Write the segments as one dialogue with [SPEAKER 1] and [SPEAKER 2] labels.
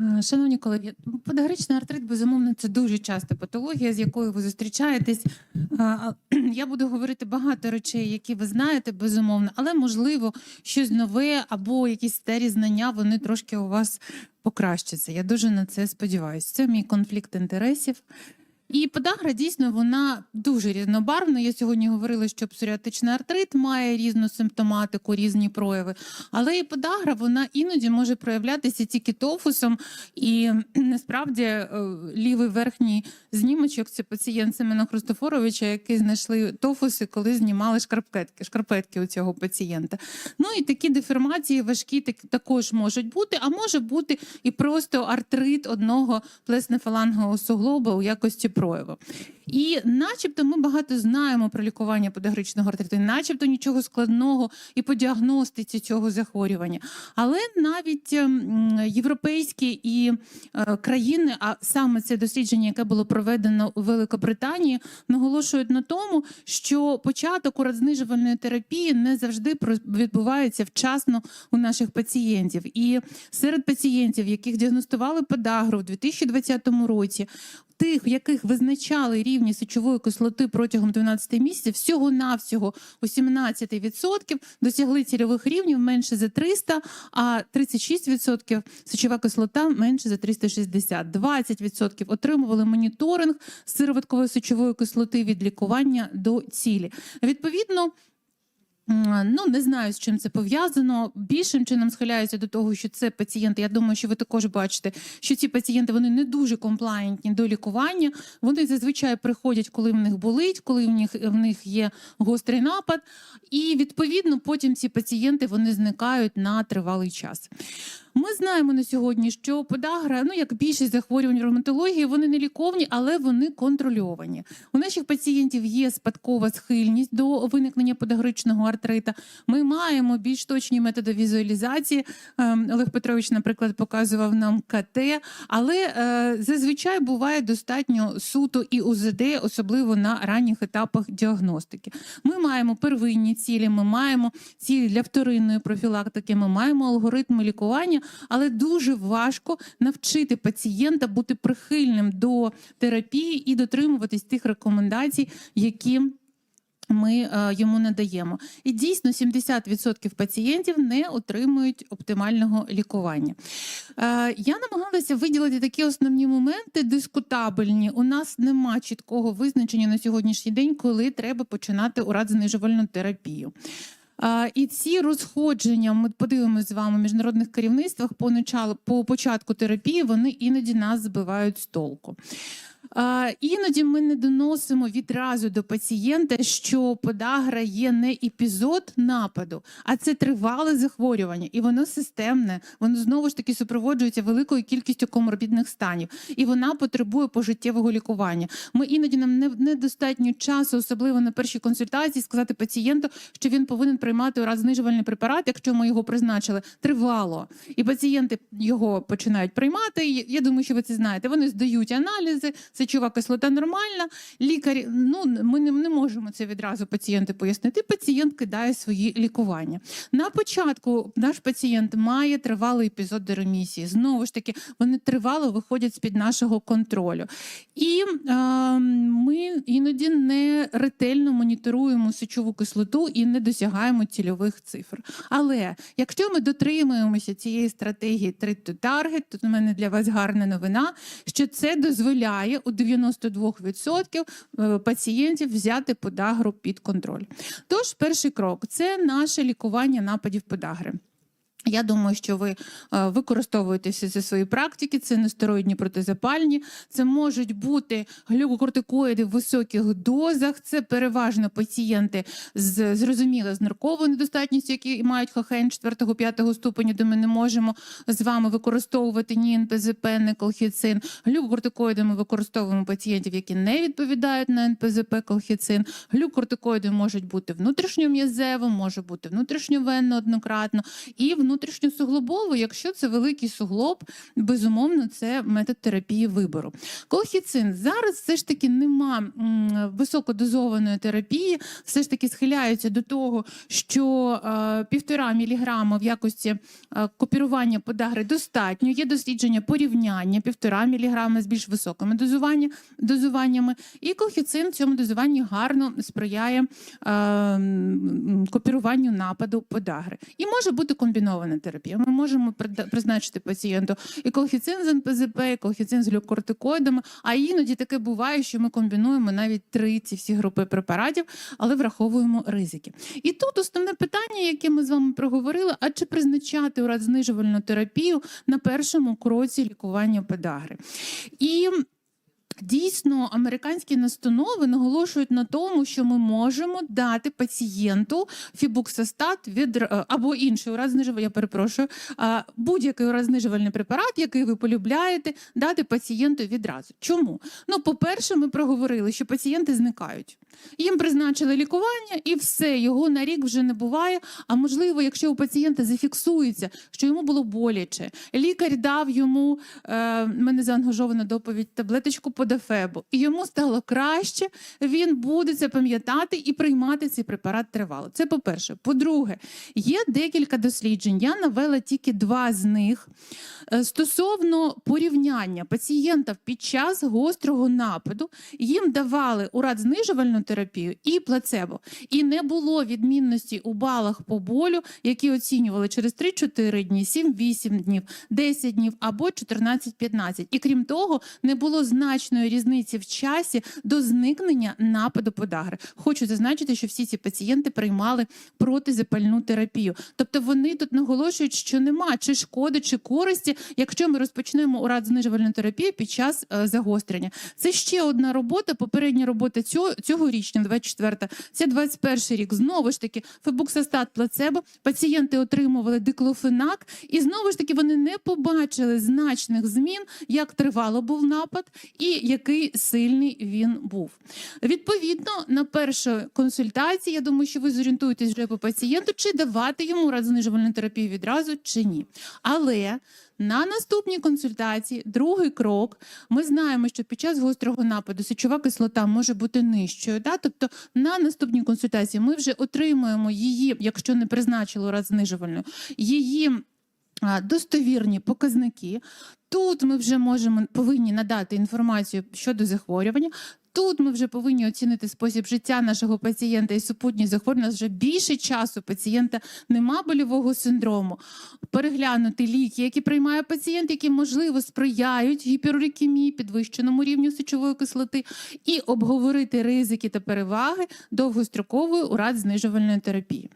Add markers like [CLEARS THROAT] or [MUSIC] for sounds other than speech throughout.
[SPEAKER 1] Е, Шановні колеги, подагричний артрит, безумовно, це дуже часта патологія, з якою ви зустрічаєтесь. А, [CLEARS THROAT] Я буду говорити багато речей, які ви знаєте, безумовно, але можливо щось нове або якісь старі знання вони трошки у вас покращаться. Я дуже на це сподіваюся. Це мій конфлікт інтересів. І подагра дійсно вона дуже різнобарвна. Я сьогодні говорила, що псоріатичний артрит має різну симптоматику, різні прояви. Але і подагра вона іноді може проявлятися тільки тофусом. І насправді е, лівий верхній знімочок це пацієнт Семена Христофоровича, який знайшли тофуси, коли знімали шкарпетки, шкарпетки у цього пацієнта. Ну і такі деформації важкі так- також можуть бути, а може бути і просто артрит одного плеснефалангового суглоба у якості прояву. І начебто ми багато знаємо про лікування подагричного артриту, начебто нічого складного і по діагностиці цього захворювання. Але навіть ем, європейські і е, країни, а саме це дослідження, яке було проведено у Великобританії, наголошують на тому, що початок урадзнижувальної терапії не завжди відбувається вчасно у наших пацієнтів. І серед пацієнтів, яких діагностували подагру в 2020 році, тих, в яких визначали рівні сечової кислоти протягом 12 місяців, всього-навсього у 17% досягли цільових рівнів менше за 300, а 36% сечова кислота менше за 360. 20% отримували моніторинг сироваткової сечової кислоти від лікування до цілі. Відповідно, Ну, не знаю, з чим це пов'язано. Більшим чином схиляюся до того, що це пацієнти. Я думаю, що ви також бачите, що ці пацієнти вони не дуже комплаєнтні до лікування. Вони зазвичай приходять, коли в них болить, коли в них в них є гострий напад, і відповідно потім ці пацієнти вони зникають на тривалий час. Ми знаємо на сьогодні, що подагра, ну як більшість захворювань ревматології, вони не ліковні, але вони контрольовані. У наших пацієнтів є спадкова схильність до виникнення подагричного артрита. Ми маємо більш точні методи візуалізації. Ем, Олег Петрович, наприклад, показував нам КТ, але е, зазвичай буває достатньо суто і УЗД, особливо на ранніх етапах діагностики. Ми маємо первинні цілі, ми маємо цілі для вторинної профілактики, ми маємо алгоритми лікування, але дуже важко навчити пацієнта бути прихильним до терапії і дотримуватись тих рекомендацій, які ми е, йому надаємо. І дійсно 70% пацієнтів не отримують оптимального лікування. Е, я намагалася виділити такі основні моменти дискутабельні. У нас нема чіткого визначення на сьогоднішній день, коли треба починати урадзнижувальну терапію. І ці розходження, ми подивимося з вами в міжнародних керівництвах по початку терапії, вони іноді нас збивають з толку. Іноді ми не доносимо відразу до пацієнта, що подагра є не епізод нападу, а це тривале захворювання, і воно системне. Воно знову ж таки супроводжується великою кількістю коморбідних станів, і вона потребує пожиттєвого лікування. Ми іноді нам не недостатньо часу, особливо на першій консультації, сказати пацієнту, що він повинен приймати знижувальний препарат, якщо ми його призначили тривало. І пацієнти його починають приймати. Я думаю, що ви це знаєте. Вони здають аналізи, сечова кислота нормальна. Лікар, ну ми не, не можемо це відразу пацієнту пояснити. Пацієнт кидає свої лікування. На початку наш пацієнт має тривалий епізод деремісії. Знову ж таки, вони тривало виходять з під нашого контролю. І е, ми іноді не ретельно моніторуємо сечову кислоту і не досягаємо цільових цифр. Але якщо ми дотримуємося цієї стратегії treat to target, то в мене для вас гарна новина, що це дозволяє у 92% е, пацієнтів взяти подагру під контроль. Тож, перший крок це наше лікування нападів подагри. Я думаю, що ви е, використовуєте всі це свої практики. Це нестероїдні протизапальні, це можуть бути глюкокортикоїди в високих дозах. Це переважно пацієнти з зрозуміло з нарковою недостатністю, які мають ХХН 4-5 ступеню, де ми не можемо з вами використовувати ні НПЗП, ні колхіцин. Глюкокортикоїди ми використовуємо пацієнтів, які не відповідають на НПЗП, колхіцин. Глюкокортикоїди можуть бути внутрішньом'язево, може бути внутрішньовенно однократно і внутрішньо внутрішньосуглобово, якщо це великий суглоб, безумовно, це метод терапії вибору. Колхіцин зараз все ж таки нема високодозованої терапії, все ж таки схиляються до того, що е, півтора міліграма в якості е, копірування подагри достатньо. Є дослідження порівняння півтора міліграма з більш високими дозування, дозуваннями. І колхіцин в цьому дозуванні гарно сприяє е, копіруванню нападу подагри. І може бути комбінована терапія. Ми можемо призначити пацієнту і колхіцин з НПЗП, і колхіцин з глюкортикоїдами. А іноді таке буває, що ми комбінуємо навіть три ці всі групи препаратів, але враховуємо ризики. І тут основне питання, яке ми з вами проговорили: а чи призначати урадзнижувальну терапію на першому кроці лікування подагри? І Дійсно, американські настанови наголошують на тому, що ми можемо дати пацієнту фібуксостат від е, або інший уразнижувальний, я перепрошую, будь-який уразнижувальний препарат, який ви полюбляєте, дати пацієнту відразу. Чому? Ну, по-перше, ми проговорили, що пацієнти зникають. Їм призначили лікування, і все, його на рік вже не буває. А можливо, якщо у пацієнта зафіксується, що йому було боляче, лікар дав йому е, мене заангажована доповідь таблеточку по дефебу, і йому стало краще. Він буде це пам'ятати і приймати цей препарат тривало. Це по-перше. По-друге, є декілька досліджень. Я навела тільки два з них Е, стосовно порівняння пацієнтів під час гострого нападу. Їм давали урадзнижувальну терапію і плацебо. І не було відмінності у балах по болю, які оцінювали через 3-4 дні, 7-8 днів, 10 днів або 14-15. І крім того, не було значної різниці в часі до зникнення нападу подагри. Хочу зазначити, що всі ці пацієнти приймали протизапальну терапію. Тобто вони тут наголошують, що нема чи шкоди, чи користі, якщо ми розпочнемо урадзнижувальну терапію під час е, загострення. Це ще одна робота. Попередня робота цього цьогорічня, 24-та, це 21 рік. Знову ж таки, фебуксостат плацебо. Пацієнти отримували диклофенак, і знову ж таки вони не побачили значних змін, як тривало був напад і який сильний він був. Відповідно, на першій консультації, я думаю, що ви зорієнтуєтесь вже по пацієнту, чи давати йому радзнижувальну терапію відразу, чи ні. Але на наступній консультації, другий крок, ми знаємо, що під час гострого нападу сечова кислота може бути нижчою. Да? Тобто на наступній консультації ми вже отримуємо її, якщо не призначили раз знижувальну, її достовірні показники. Тут ми вже можемо повинні надати інформацію щодо захворювання. Тут ми вже повинні оцінити спосіб життя нашого пацієнта і супутні захворювання. Вже більше часу пацієнта нема больового синдрому. Переглянути ліки, які приймає пацієнт, які можливо сприяють гіперурикемії, підвищеному рівню сечової кислоти, і обговорити ризики та переваги довгострокової урадзнижувальної терапії.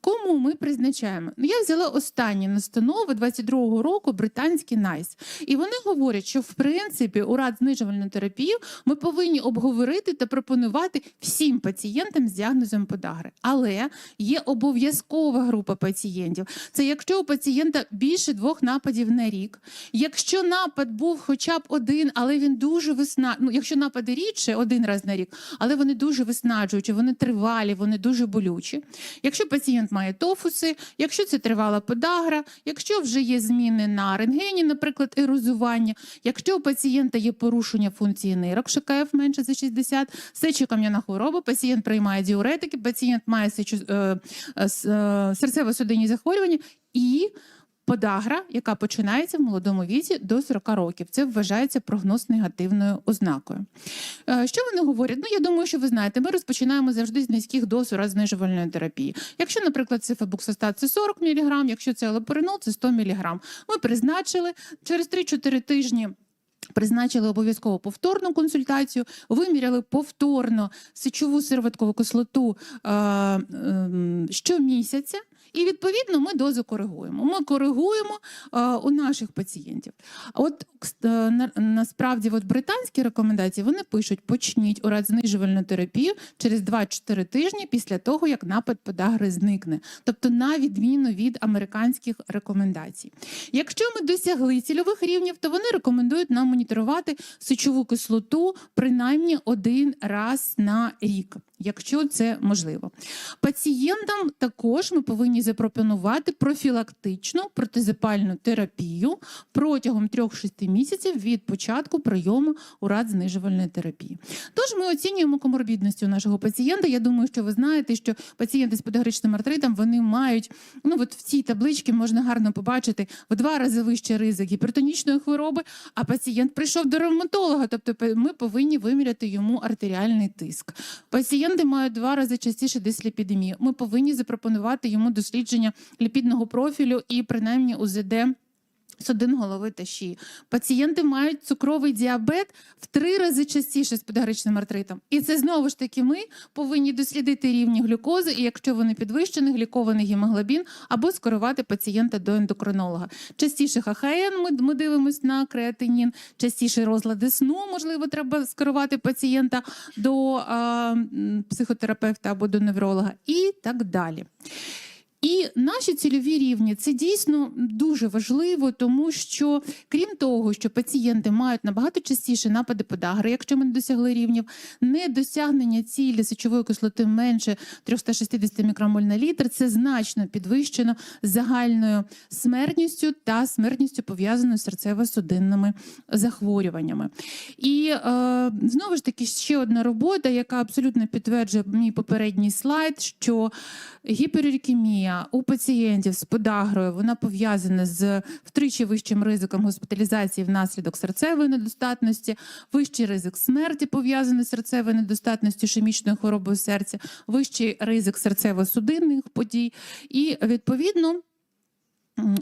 [SPEAKER 1] Кому ми призначаємо? Ну, я взяла останні настанови 22-го року британський NICE. І вони говорять, що в принципі урадзнижувальну терапію ми повинні обговорити та пропонувати всім пацієнтам з діагнозом подагри. Але є обов'язкова група пацієнтів. Це якщо у пацієнта більше двох нападів на рік, якщо напад був хоча б один, але він дуже висна... ну, якщо напади рідше один раз на рік, але вони дуже виснажуючі, вони тривалі, вони дуже болючі. Якщо пацієнт має тофуси, якщо це тривала подагра, якщо вже є зміни на рентгені, наприклад, ерозування, якщо у пацієнта є порушення функції нирок, ШКФ менше за 60, сечокам'яна хвороба, пацієнт приймає діуретики, пацієнт має е, е, е, серцево-судинні захворювання і подагра, яка починається в молодому віці до 40 років. Це вважається прогноз негативною ознакою. Що вони говорять? Ну, я думаю, що ви знаєте, ми розпочинаємо завжди з низьких доз знижувальної терапії. Якщо, наприклад, це фебуксостат, це 40 мг, якщо це елапоринол, це 100 мг. Ми призначили через 3-4 тижні. Призначили обов'язково повторну консультацію, виміряли повторно сечову сироваткову кислоту е, е, щомісяця, і відповідно ми дозу коригуємо. Ми коригуємо е, у наших пацієнтів. От е, на, насправді, от британські рекомендації вони пишуть: почніть урадзнижувальну терапію через 2-4 тижні після того, як напад подагри зникне, тобто на відміну від американських рекомендацій. Якщо ми досягли цільових рівнів, то вони рекомендують нам моніторувати сечову кислоту принаймні один раз на рік, якщо це можливо. Пацієнтам також ми повинні повинні запропонувати профілактичну протизапальну терапію протягом 3-6 місяців від початку прийому урад знижувальної терапії. Тож ми оцінюємо коморбідність у нашого пацієнта. Я думаю, що ви знаєте, що пацієнти з подагричним артритом вони мають ну от в цій табличці можна гарно побачити в два рази вищий ризик гіпертонічної хвороби. А пацієнт прийшов до ревматолога, тобто ми повинні виміряти йому артеріальний тиск. Пацієнти мають два рази частіше дисліпідемію. Ми повинні запропонувати йому дослідження ліпідного профілю і принаймні УЗД судин голови та шиї. Пацієнти мають цукровий діабет в три рази частіше з подагричним артритом. І це знову ж таки ми повинні дослідити рівні глюкози, і якщо вони підвищені, глікований гемоглобін, або скерувати пацієнта до ендокринолога. Частіше ХХН ми, ми дивимося на креатинін, частіше розлади сну, можливо, треба скерувати пацієнта до а, психотерапевта або до невролога, і так далі. І наші цільові рівні це дійсно дуже важливо, тому що крім того, що пацієнти мають набагато частіше напади подагри, якщо ми не досягли рівнів, недосягнення цілі сечової кислоти менше 360 мікромоль на літр, це значно підвищено загальною смертністю та смертністю пов'язаною з серцево-судинними захворюваннями. І е, знову ж таки ще одна робота, яка абсолютно підтверджує мій попередній слайд, що гіперурікемія у пацієнтів з подагрою вона пов'язана з втричі вищим ризиком госпіталізації внаслідок серцевої недостатності, вищий ризик смерті пов'язаний з серцевою недостатністю, ішемічною хворобою серця, вищий ризик серцево-судинних подій. І відповідно.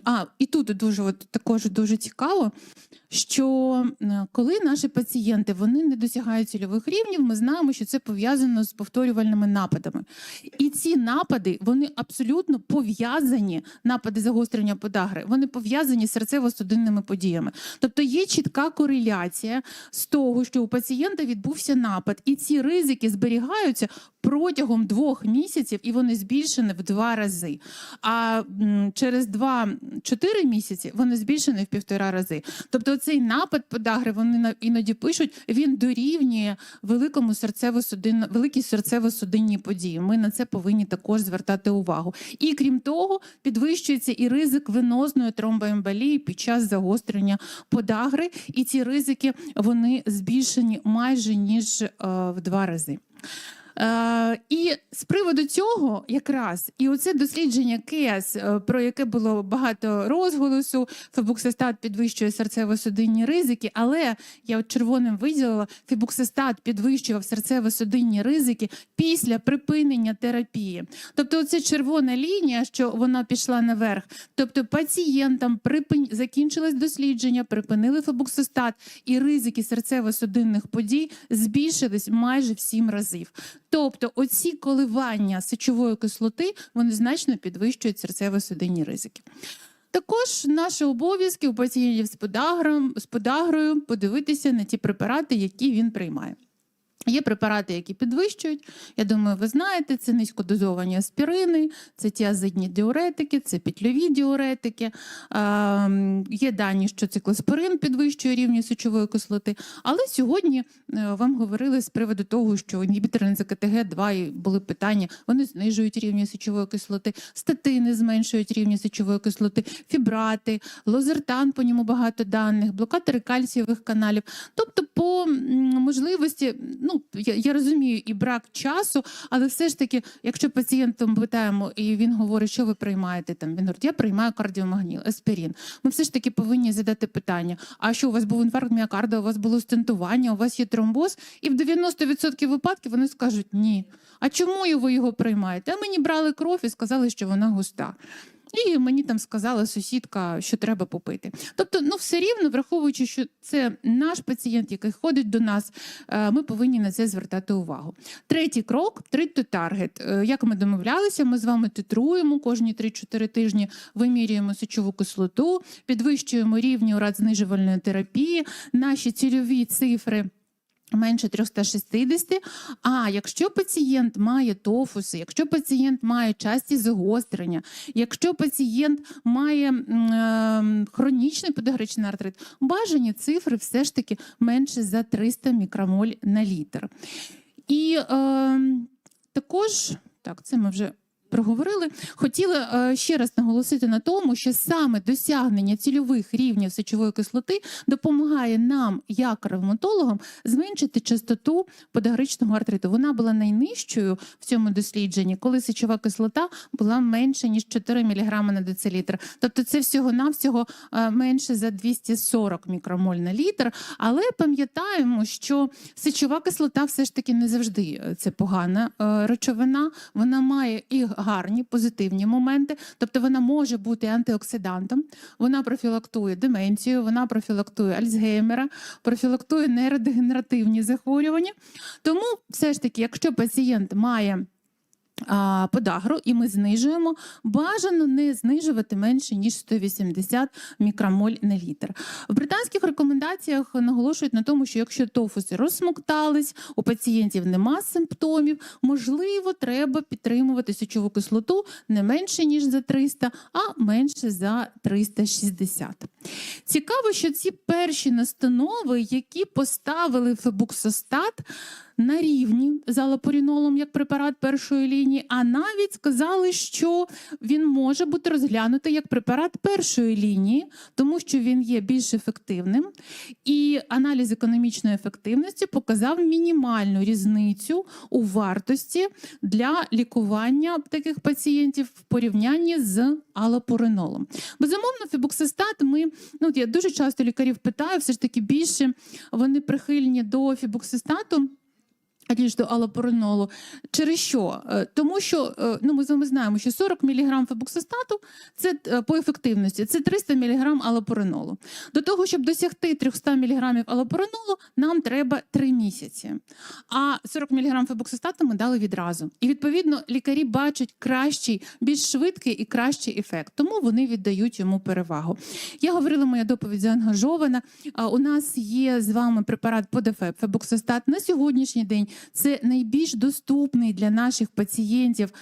[SPEAKER 1] А, і тут дуже от, також дуже цікаво, що коли наші пацієнти вони не досягають цільових рівнів, ми знаємо, що це пов'язано з повторювальними нападами. І ці напади вони абсолютно пов'язані, напади загострення подагри, вони пов'язані з серцево-судинними подіями. Тобто є чітка кореляція з того, що у пацієнта відбувся напад, і ці ризики зберігаються протягом двох місяців, і вони збільшені в два рази. А м, через 2-4 місяці вони збільшені в півтора рази. Тобто, цей напад подагри вони іноді пишуть, він дорівнює великому серцево-судинно, великій серцево-судинній події. Ми на це повинні також звертати увагу. І крім того, підвищується і ризик венозної тромбоемболії під час загострення подагри, і ці ризики вони збільшені майже ніж е, в два рази. Е, і з приводу цього, якраз і оце дослідження КЕС, е, про яке було багато розголосу, фебуксистат підвищує серцево-судинні ризики, але я от червоним виділила, фебуксистат підвищував серцево-судинні ризики після припинення терапії. Тобто, оце червона лінія, що вона пішла наверх. Тобто, пацієнтам припин... закінчилось дослідження, припинили фебуксистат, і ризики серцево-судинних подій збільшились майже в сім разів. Тобто, оці коливання сечової кислоти вони значно підвищують серцево-судинні ризики. Також наші обов'язки у пацієнтів з подагрою подивитися на ті препарати, які він приймає. Є препарати, які підвищують. Я думаю, ви знаєте, це низькодозовані аспірини, це тіазидні діуретики, це петльові діуретики. Е, є дані, що циклоспорин підвищує рівні сечової кислоти. Але сьогодні е, вам говорили з приводу того, що інгібітори НЗКТГ 2 і були питання, вони знижують рівні сечової кислоти, статини зменшують рівні сечової кислоти, фібрати, лозертан, по ньому багато даних, блокатори кальцієвих каналів. Тобто, по можливості, ну я, я розумію і брак часу, але все ж таки, якщо пацієнтом питаємо, і він говорить, що ви приймаєте там, він говорить, я приймаю кардіомагніл, аспірин. Ми все ж таки повинні задати питання: а що у вас був інфаркт міокарда, у вас було стентування, у вас є тромбоз? І в 90% випадків вони скажуть ні. А чому ви його приймаєте? А мені брали кров і сказали, що вона густа. І мені там сказала сусідка, що треба попити. Тобто, ну все рівно, враховуючи, що це наш пацієнт, який ходить до нас, е, ми повинні на це звертати увагу. Третій крок to target. Е, Як ми домовлялися, ми з вами титруємо кожні 3-4 тижні, вимірюємо сечову кислоту, підвищуємо рівні знижувальної терапії, наші цільові цифри. Менше 360. А якщо пацієнт має тофуси, якщо пацієнт має часті загострення, якщо пацієнт має е, хронічний подагричний артрит, бажані цифри все ж таки менше за 300 мікромоль на літр. І е, також, так, це ми вже проговорили. Хотіла е, ще раз наголосити на тому, що саме досягнення цільових рівнів сечової кислоти допомагає нам, як ревматологам, зменшити частоту подагричного артриту. Вона була найнижчою в цьому дослідженні, коли сечова кислота була менше ніж 4 мг на децилітр. Тобто це всього навсього менше за 240 мікромоль на літр. Але пам'ятаємо, що сечова кислота все ж таки не завжди е, це погана е, речовина. Вона має і гарні позитивні моменти, тобто вона може бути антиоксидантом, вона профілактує деменцію, вона профілактує Альцгеймера, профілактує нейродегенеративні захворювання. Тому все ж таки, якщо пацієнт має подагру, і ми знижуємо, бажано не знижувати менше ніж 180 мікромоль на літр. В британських рекомендаціях наголошують на тому, що якщо тофуси розсмоктались, у пацієнтів нема симптомів, можливо, треба підтримувати сечову кислоту не менше ніж за 300, а менше за 360. Цікаво, що ці перші настанови, які поставили фебуксостат, на рівні з алапорінолом як препарат першої лінії, а навіть сказали, що він може бути розглянутий як препарат першої лінії, тому що він є більш ефективним. І аналіз економічної ефективності показав мінімальну різницю у вартості для лікування таких пацієнтів в порівнянні з алапоринолом. Безумовно, фібуксистат ми ну я дуже часто лікарів питаю, все ж таки більше вони прихильні до фібуксистату ніж до алапоринолу. Через що? Е, Тому що е, ну, ми з вами знаємо, що 40 мг фебуксистату це е, по ефективності, це 300 мг алапоринолу. До того, щоб досягти 300 мг алапоринолу, нам треба 3 місяці. А 40 мг фебуксистату ми дали відразу. І відповідно лікарі бачать кращий, більш швидкий і кращий ефект, тому вони віддають йому перевагу. Я говорила, моя доповідь заангажована. У нас є з вами препарат Подефеб, фебуксистат на сьогоднішній день. Це найбільш доступний для наших пацієнтів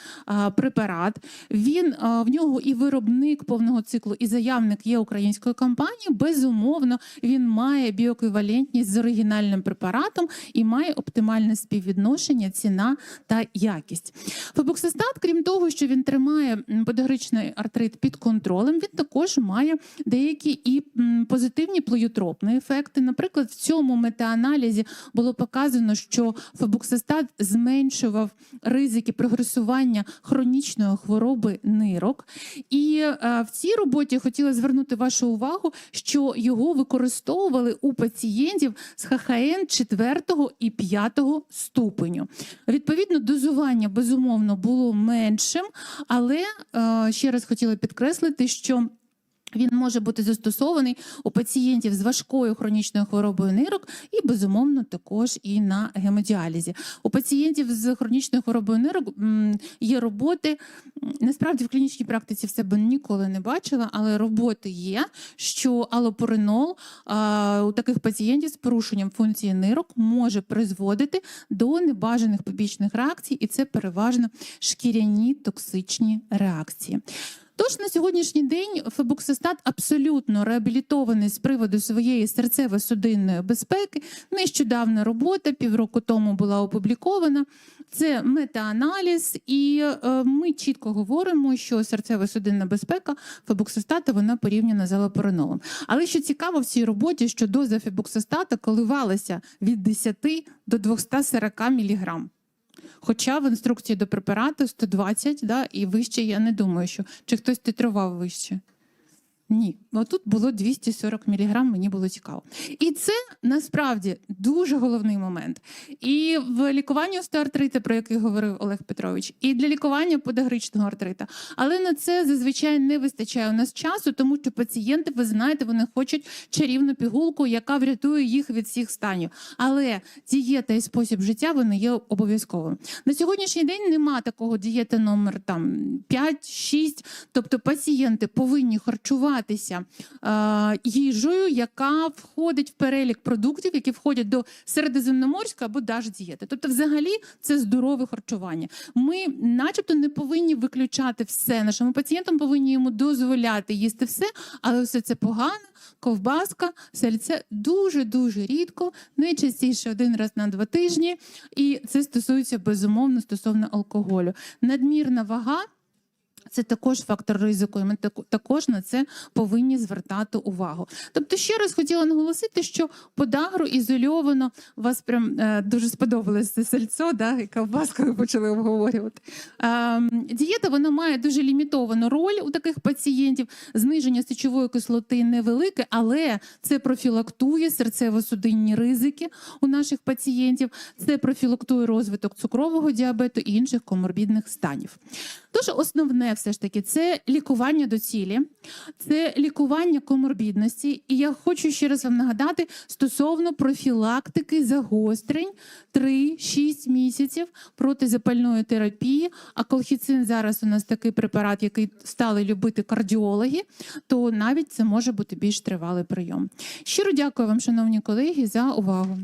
[SPEAKER 1] препарат. Він в нього і виробник повного циклу, і заявник є українською компанією. Безумовно, він має біоеквівалентність з оригінальним препаратом і має оптимальне співвідношення, ціна та якість. Фебоксистат, крім того, що він тримає подагричний артрит під контролем, він також має деякі і позитивні плеютропні ефекти. Наприклад, в цьому метааналізі було показано, що фебоксистат зменшував ризики прогресування хронічної хвороби нирок. І е, в цій роботі хотіла звернути вашу увагу, що його використовували у пацієнтів з ХХН 4 і 5 ступеню. Відповідно, дозування безумовно було меншим, але е, ще раз хотіла підкреслити, що він може бути застосований у пацієнтів з важкою хронічною хворобою нирок і, безумовно, також і на гемодіалізі. У пацієнтів з хронічною хворобою нирок є роботи. Насправді в клінічній практиці в себе ніколи не бачила, але роботи є, що алопоринол у таких пацієнтів з порушенням функції нирок може призводити до небажаних побічних реакцій, і це переважно шкіряні токсичні реакції. Тож на сьогоднішній день фебуксистат абсолютно реабілітований з приводу своєї серцево-судинної безпеки. Нещодавна робота півроку тому була опублікована. Це метааналіз, і е, ми чітко говоримо, що серцево-судинна безпека фебуксистата вона порівняна з алапоринолом. Але що цікаво в цій роботі, що доза фебуксистата коливалася від 10 до 240 міліграм. Хоча в інструкції до препарату 120, да, і вище я не думаю, що чи хтось титрував вище. Ні, отут було 240 мг, мені було цікаво. І це насправді дуже головний момент. І в лікуванні остеоартрита, про який говорив Олег Петрович, і для лікування подагричного артрита. Але на це зазвичай не вистачає у нас часу, тому що пацієнти, ви знаєте, вони хочуть чарівну пігулку, яка врятує їх від всіх станів. Але дієта і спосіб життя вони є обов'язковим. На сьогоднішній день нема такого дієти номер там 5-6, тобто пацієнти повинні харчуватися е, їжею, яка входить в перелік продуктів, які входять до середземноморської або дієти. Тобто, взагалі, це здорове харчування. Ми, начебто, не повинні виключати все. Нашим пацієнтам повинні йому дозволяти їсти все, але все це погано. Ковбаска, сальце дуже дуже рідко, найчастіше один раз на два тижні, і це стосується безумовно стосовно алкоголю. Надмірна вага Це також фактор ризику, і ми також на це повинні звертати увагу. Тобто, ще раз хотіла наголосити, що подагру ізольовано у вас прям е, дуже сподобалось це сальцо, да, і ковбаску ви почали обговорювати. Ем, дієта вона має дуже лімітовану роль у таких пацієнтів. Зниження сечової кислоти невелике, але це профілактує серцево-судинні ризики у наших пацієнтів. Це профілактує розвиток цукрового діабету і інших коморбідних станів. Тож основне все ж таки це лікування до цілі, це лікування коморбідності. І я хочу ще раз вам нагадати стосовно профілактики загострень 3-6 місяців протизапальної терапії. А колхіцин зараз у нас такий препарат, який стали любити кардіологи, то навіть це може бути більш тривалий прийом. Щиро дякую вам, шановні колеги, за увагу.